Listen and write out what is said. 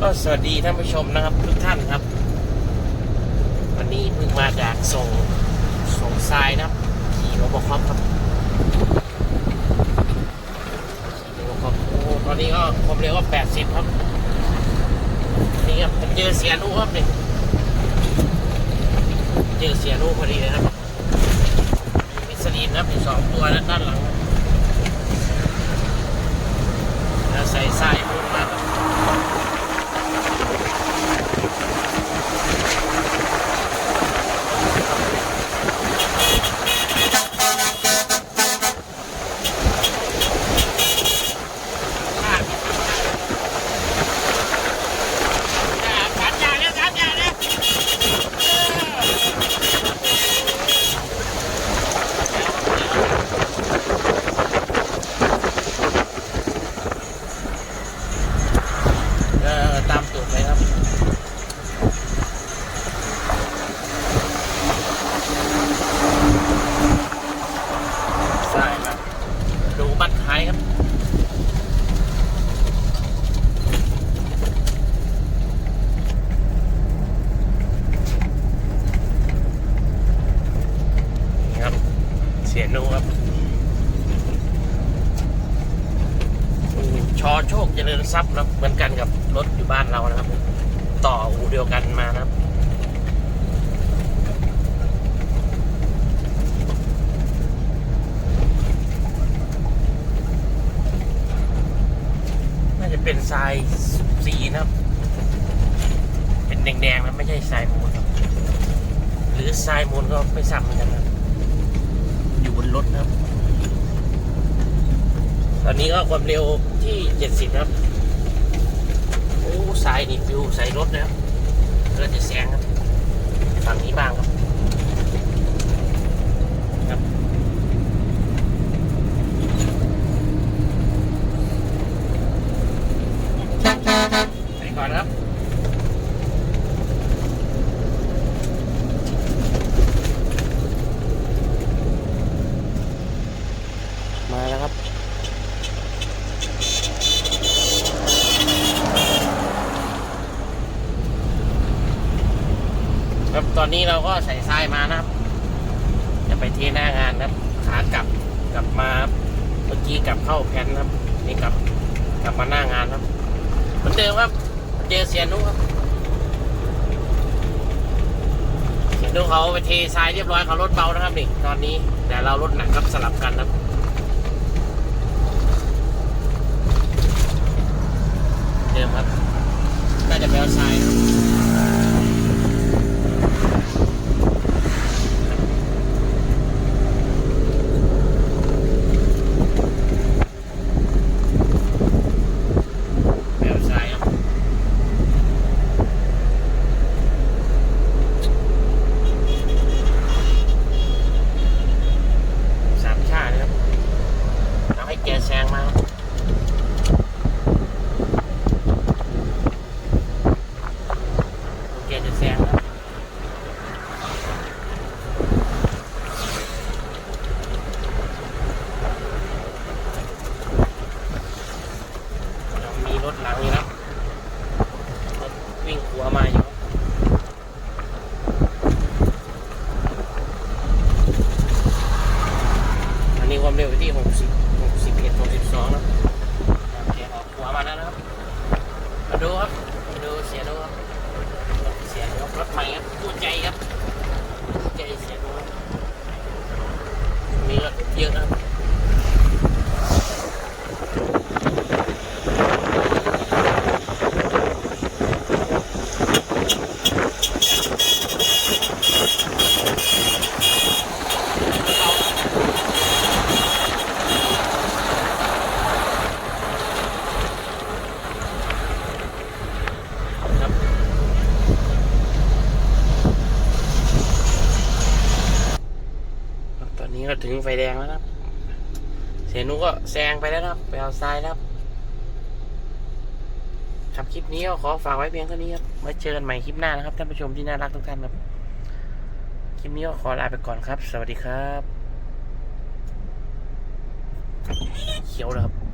ก็สวัสดีท่านผู้ชมนะครับ ทุกท่านครับ วันนี้เพิ่งมาจากส่งส่งทรายนะครับขี่โรบอคอปครับขี่โรบอคอปโอ้ตอนนี้ก็ความเร็วก็80ครับนี่ครับผมเจอเสียนุครับนี่เจอเสียนุพอดีเลยครับมิสลีมนครับมีสองตัวนะด้านหลังแล้วใส่ทรายพุ่งมาครับ สามอย่างแล้วสามอย่างแล้วเออตามตูดเลยครับ ใช่ครับ ดูบัตรท้ายครับ นี่ครับ เสียนูครับชอโชคเจริญทรัพย์นะครับเหมือนกันกับรถอยู่บ้านเรานะครับ ต่ออูเดียวกันมานะครับน่าจะเป็นทรายสีนะครับ เป็นแดงๆนะไม่ใช่ทรายมูลครับ หรือทรายมูลก็ไม่ทราบเหมือนกันนะครับ นรถนะครับ ตอนนี้ก็ความเร็วที่70ครับ โอ้สายนี่ฟิวใส่รถนะครับก็จะแซงครับ ฝั่งนี้บ้างครับครับไปก่อนครับ มาแล้วครับ ครับตอ นนี้เราก็ใส่ทรายมานะครับ จะไปเทหน้างานนะครับ ขากลับกลับมาเมื่อกี้กลับเข้าแพนครับ นี่กลับกลับมาหน้างานครับ เหมือนเดิมครับเจอเสียนุครับเสียนุเขาไปเททรายเรียบร้อยเขารถเบานะครับนี่ตอนนี้แต่เรารถหนักครับสลับกันนะครับเดิมครับน่าจะแปลทรายครับแปลวทรายครับสามชาตินะครับเอาให้แกแซงมาครับ โอเคจะแซงแล้วยังมีรถหลังอยู่นะรถวิ่งขัวมาอยู่อันนี้ ความเร็วอยู่ที่ 60 61 62นะโอเคออกขัวมาแล้วนะครับ มาดูครับ มาดูเสียดูครับ เสียยกรถใหม่ครับตู้ใจครับตู้ใจเสียดูครับมีรถเยอะนะครับครับ ตอนนี้ ก็ถึงไฟแดงแล้วครับ เสียนุก็แซงไปแล้วครับไปเอาซ้ายแล้วครับครับคลิปนี้ก็ขอฝากไว้เพียงเท่านี้ครับไว้เจอกันใหม่คลิปหน้านะครับท่านผู้ชมที่น่ารักทุกท่านครับ คลิปนี้ก็ขอลาไปก่อนครับ สวัสดีครับ เขียวเลยครับ